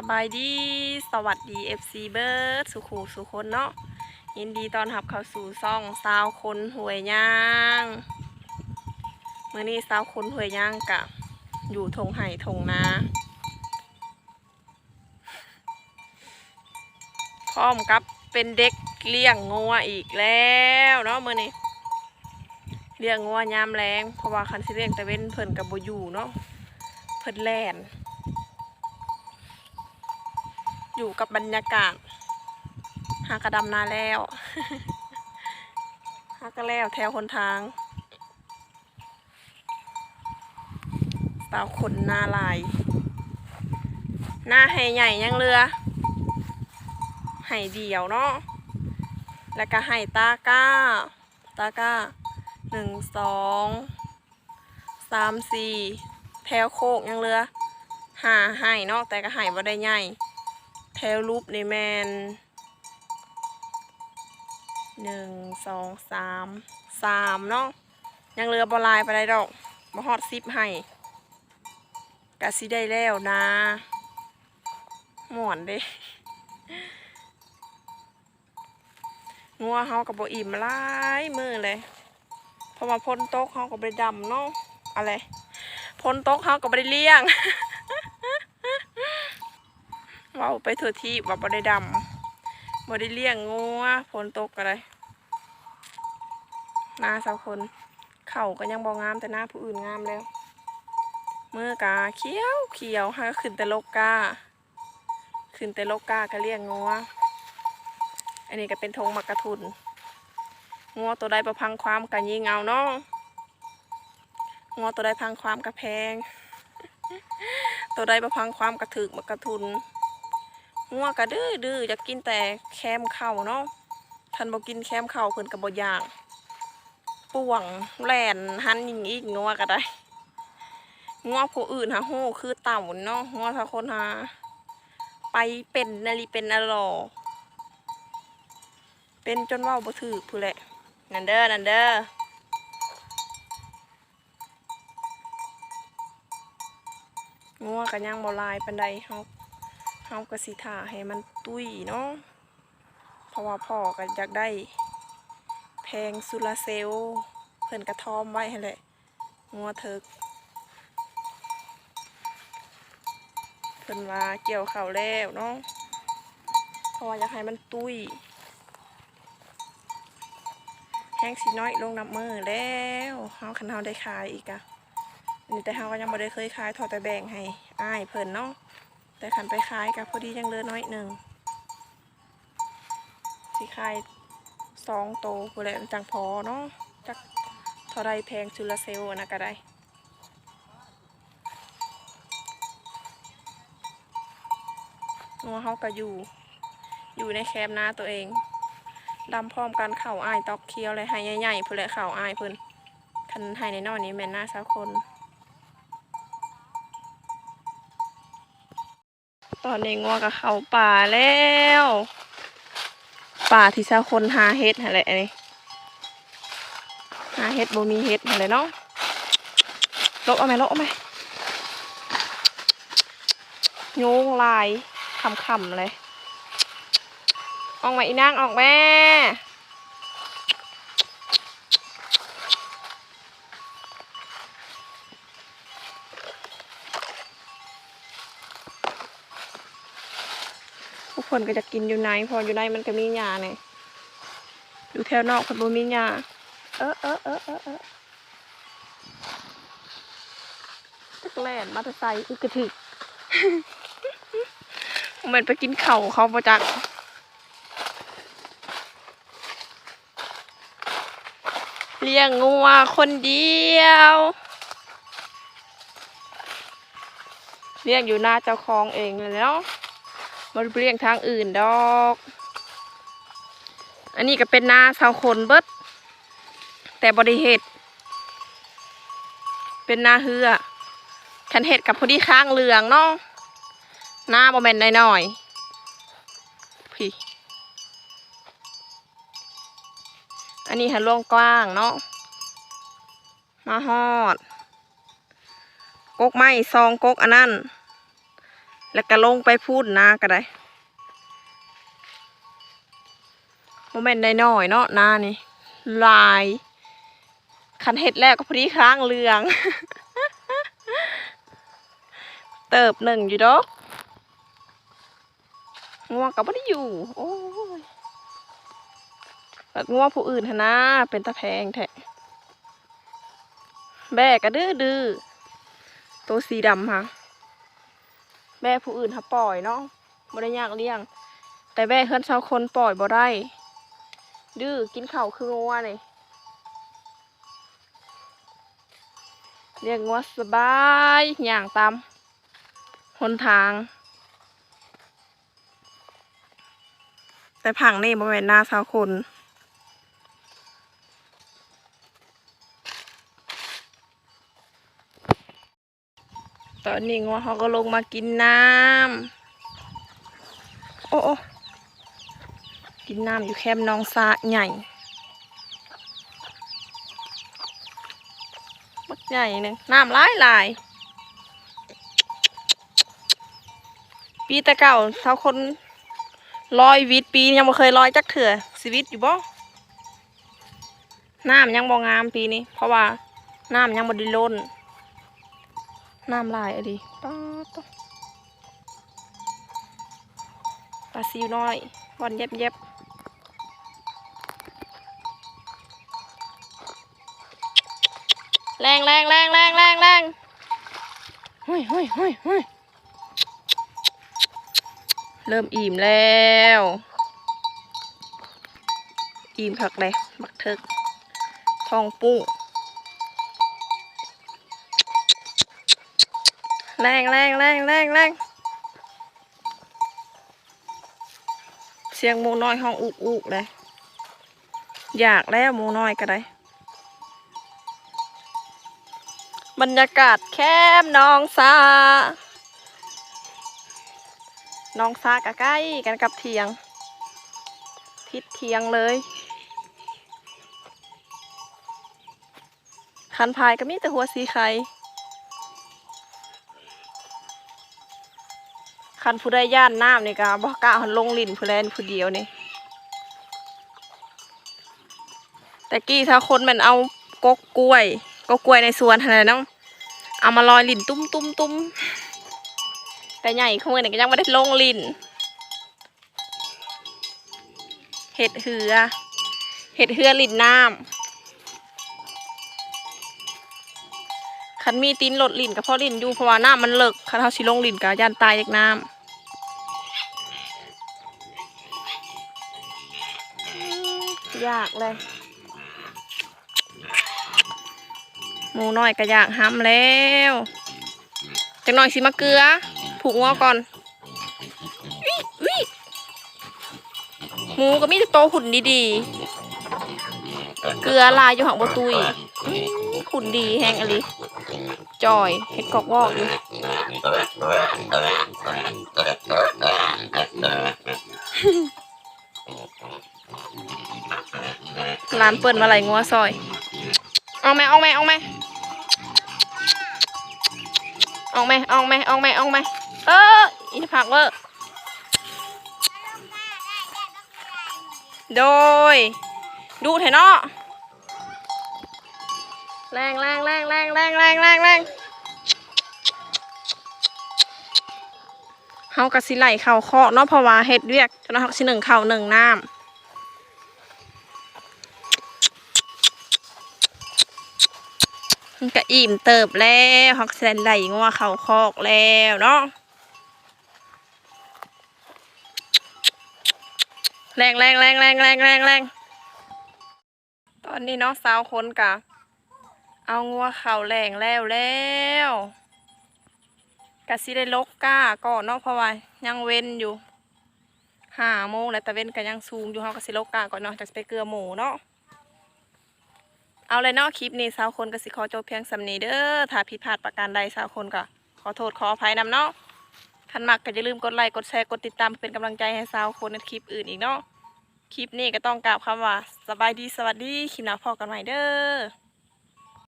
สบายดี สวัสดี FC เบิร์ดสุขูสุคนเนาะ ยินดีตอนรับเข้าสู่ซ่องสาวคนหวยย่างเมื่อนี้สาวคนหวยย่างกะ อยู่ทงไห่ทงนาพร้อมกับเป็นเด็กเลี้ยงงัวอีกแล้วเนาะเมื่อนี้เลี้ยงงัวยามแรงเพราะว่าคันสิเลี้ยงแต่เว้นเพิ่นกับโบอยู่เนาะเพิ่นแล่น อยู่กับบรรยากาศ หากระดำนาแล้ว หากระแล้วแถวคนทางสาวคนนาลาย หน้าให้ใหญ่ยังเรือให้เดียวเนาะ แล้วก็ให้ตาก้า ตาก้าหนึ่งสองสามสี่แถวโคกยังเรือหาให้เนาะแต่ก็ให้บ่ได้ใหญ่ แถวรูปในแมนหนึ่งสองสามสามเนาะยังเหลือบอลายไปได้ดอกมาฮอดซิปให้กะสิได้แล้วนะหมวนเด้งัวเฮากับบอิ่มลายมือเลยพราะว่าพ้นโต๊ะเฮากับไปดำเนาะอะไรพ้นโต๊ะเฮากับไปเลี้ยง เว่าไปเถอะที่ว่าบ่ได้ดำบ่ได้เลี้ยงงัวฝนตกอะไรหน้าสาวคนเข่าก็ยังบ่งามแต่หน้าผู้อื่นงามแล้วเมื่อกาเขียวเขียวให้ก็ขึ้นแต่โลกกาขึ้นแต่โลกกาก็เลี้ยงงัวอันนี้ก็เป็นธงมักกะทุนงัวตัวใดประพังความกันยิงเอาเนาะงัวตัวใดพังความกระแพง ตัวใดประพังความกระถึกมักกะทุน งัวก็ดื้อดื้ออยากกินแต่แคมเข่าเนาะท่านบอกกินแคมเข่าเพิ่นกับบอยากป่วงแหลนหันยิงอีกงัวก็ได้งัวผู้อื่นหาโหคือเต่าเนาะงัวถ้าคนหาไปเป็นนาลีเป็นอะลอเป็นจนว่าบ่ถือผู้แหละนันเด้อนันเด้องัวกันยังบ่ลายปันใดเฮา เฮากะสิถ่าให้มันตุ้ยเนาะเพราะว่าพ่อก็อยากได้แพงสุลาเซลเพิ่นกระทอมไว้ให้แหละงัวเถิกเพิ่นว่าเกี่ยวเข่าแล้วเนาะเพราะว่าอยากให้มันตุ้ยแห้งสีน้อยลงน้ำมือแล้วเฮาคันเฮาได้ขายอีกอะนี่แต่เฮาก็ยังบ่ได้เคยขายทอดแต่แบ่งให้อ้ายเพิ่นเนาะ แต่ขันไปขายกับพอดียังเลือน้อยหนึ่งสิขายสองโตผู้แหละจังพอเนาะจักเท่าไรแพงจุลเซลนะก็ได้นัวเฮาก็อยู่ อยู่ในแคมป์นาตัวเองดำพร้อมกันเข่าอ้ายตอกเคี้ยวเลยให้ใหญ่ๆผู้แหละเข่าอ้ายเพิ่นคันให้ในนอยนี้แม่นหน้าสาวคน ตอนนี้งัวกับเขาป่าแล้ว ป่าที่ชาวคนหาเห็ดอะไรนี่หาเห็ดบ่มีเห็ดอะไรเนาะลบเอาไหมลบเอาไหมโยงลายคำๆเลยออกมาอีนางออกแม่ ทุกคนก็จะกินอยู่ในพออยู่ในมันก็มีหญ้าเนี่ยอยู่แถวนอกคนบ่มีหญ้าเออเออเออเออเออตักแล่นมาตะไซค์อึกกระถึกเหมือนไปกินเข่าเขาประจักเลี้ยงงัวคนเดียวเลี้ยงอยู่หน้าเจ้าของเองเลยเนาะมันเรียงทางอื่นดอก อันนี้ก็เป็นนาชาวคนเบิดแต่บริเหตุเป็นนาเฮือคันเห็ดกับพอดีข้างเหลืองเนาะหน้าบอแมนหน่อยๆพี่อันนี้หันลงกว้างเนาะมาฮอดกกไม้ซองกกอันนั้น แล้วก็ลงไปพูดนาก็ได้โมเมนต์น้อยเนาะนานี่ ลายคันเห็ดแล้วก็พอดีค้างเรือง เติบหนึ่งอยู่ดอกง่วงก็ไม่ได้อยู่ โอ้ยแบบง่วงผู้อื่นนนะเป็นตะแพงแท้แบกก็ดื้อดื้อตัวสีดำค่ะ แม่ผู้อื่นเขาปล่อยเนาะบ่ได้ยากเลี้ยง แต่แม่เฮือนชาวคนปล่อยบ่ได้ ดื้อกินเข้าคืองัวนี่เรียกงัวสบายอย่างตามหนทาง แต่ผังนี่บ่แม่นหน้าชาวคน ตอนนี้งัวเขาก็ลงมากินน้ำโอ้โอ้กินน้ำอยู่แคมน้องสาใหญ่บักใหญ่หนึ่งน้ำหลายหลายปีต่เก่าเท่าคนลอยวิทย์ปียังไม่เคยลอยจักเถื่อชีวิตอยู่บ่น้ำยังบ่งามปีนี้ เพราะว่าน้ำยังบ่ได้ล้น น้ำลายอะดิป้าดตปลาซิวน้อยบอลเย็บเย็บแรงแรงแรงแรงแรงแรงเฮ้ยเฮ้ยเฮ้ยเฮ้ยเริ่มอิ่มแล้ว อิ่มคักเลยบักเทิกทองปุ้ง แรงแรงแรงแรงแรงเสียงหมูน้อยห้องอุกอุกเลยอยากแล้วหมูน้อยก็ได้บรรยากาศแคบน้องซาน้องซาก็ใกล้กันกับเทียง ทิศเทียงเลยคันพายก็มีแต่หัวสีไข่ คันผู้ได้ย่านน้ำนี่ก็บอกล้าหันลงลินผู้แลนผู้เดียวนี่แต่กี้ถ้าคนมันเอากกกล้วยกกกล้วยในสวนอะไรน้องเอามาลอยลินตุ้มตุ้มตุ้มแต่ใหญ่ขโมยนี่ก็ยังไม่ได้ลงลินเห็ดเหือ เห็ดเหือลินน้ำคันมีตีนหลดลินกับพ่อลินอยู่เพราะว่าน้ำมันเลิกคันเขาสิลงลินกับย่านตายเด็กน้ำ ยากเลย หมูน้อยก็อยากห้ำแล้วจังหน่อยสิมาเกลือ ผูกงอก่อนอหมูก็มีแต่โตหุ่นดีๆ เกลือลายอยู่หังบตุยอื้อหุ่นดีแหงอะไรจอยเห็ดกอกวอกอยู่ ร้านเปิดมาไหลงัวซอย เอาไหมเอาไหมเอาไหมเอาไหมเอาไหมเอาไหมเอาไหมเอออีผักเวอร์โดย ดูเถอะเนาะแรงแรงแรงแรงแรงแรงแรงแรงเฮากะสิไหลเข่าเคาะเนาะเพราะว่าเฮ็ดเวียกจนเฮาสิหนึ่งเข่าหนึ่งน้ำ มันก็อิ่มเติบแล้วฮอกแซนไหลงัวเขาคอกแล้วเนาะแรงแรงแรงแรงแรงแรงแรงตอนนี้เนาะสาวคนกะ เอางัวเข่าแรงแล้วแล้วกะสิได้ลกก้าก่อนเนาะเพราะว่ายังเว้นอยู่ห้าโมงแล้วแต่เว้นก็ยังสูงอยู่เฮากะสิลกก้าก่อนเนาะจากไปเกลือหมูเนาะ เอาเลยเนาะคลิปนี้สาวคนก็สิขอจบเพียงสำนีเด้อถ้าผิดพลาดประการใดสาวคนก็ขอโทษขออภัยนำเนาะคันมักก็อย่าลืมกดไลค์กดแชร์กดติดตามเป็นกำลังใจให้สาวคนในคลิปอื่นอีกเนาะคลิปนี้ก็ต้องกล่าวคำว่าสบายดีสวัสดีคลิปหน้าพอกันใหม่เด้อ